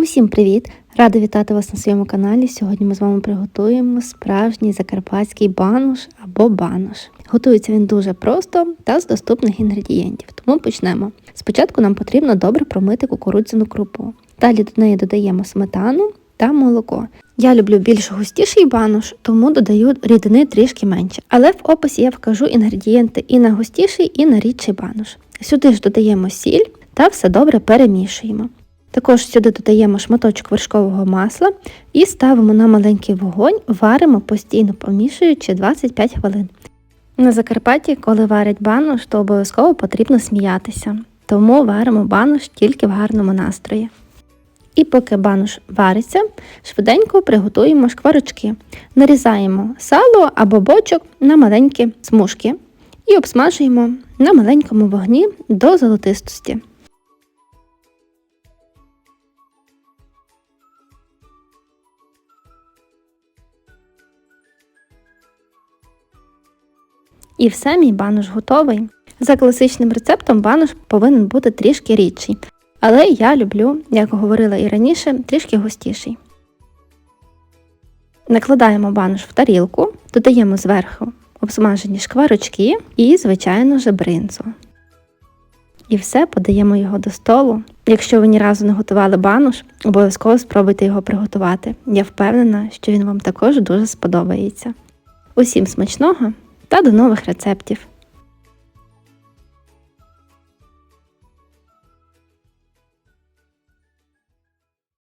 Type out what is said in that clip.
Усім привіт! Рада вітати вас на своєму каналі. Сьогодні ми з вами приготуємо справжній закарпатський бануш або банош. Готується він дуже просто та з доступних інгредієнтів, тому почнемо. Спочатку нам потрібно добре промити кукурудзяну крупу. Далі до неї додаємо сметану та молоко. Я люблю більш густіший банош, тому додаю рідини трішки менше. Але в описі я вкажу інгредієнти і на густіший, і на рідший банош. Сюди ж додаємо сіль та все добре перемішуємо. Також сюди додаємо шматочок вершкового масла і ставимо на маленький вогонь, варимо постійно помішуючи 25 хвилин. На Закарпатті, коли варять банош, то обов'язково потрібно сміятися, тому варимо банош тільки в гарному настрої. І поки банош вариться, швиденько приготуємо шкварочки. Нарізаємо сало або бочок на маленькі смужки і обсмажуємо на маленькому вогні до золотистості. І все, мій банош готовий. За класичним рецептом банош повинен бути трішки рідший, але я люблю, як говорила і раніше, трішки густіший. Накладаємо банош в тарілку, додаємо зверху обсмажені шкварочки і, звичайно ж, бринзу. І все, подаємо його до столу. Якщо ви ні разу не готували банош, обов'язково спробуйте його приготувати. Я впевнена, що він вам також дуже сподобається. Усім смачного та до нових рецептів!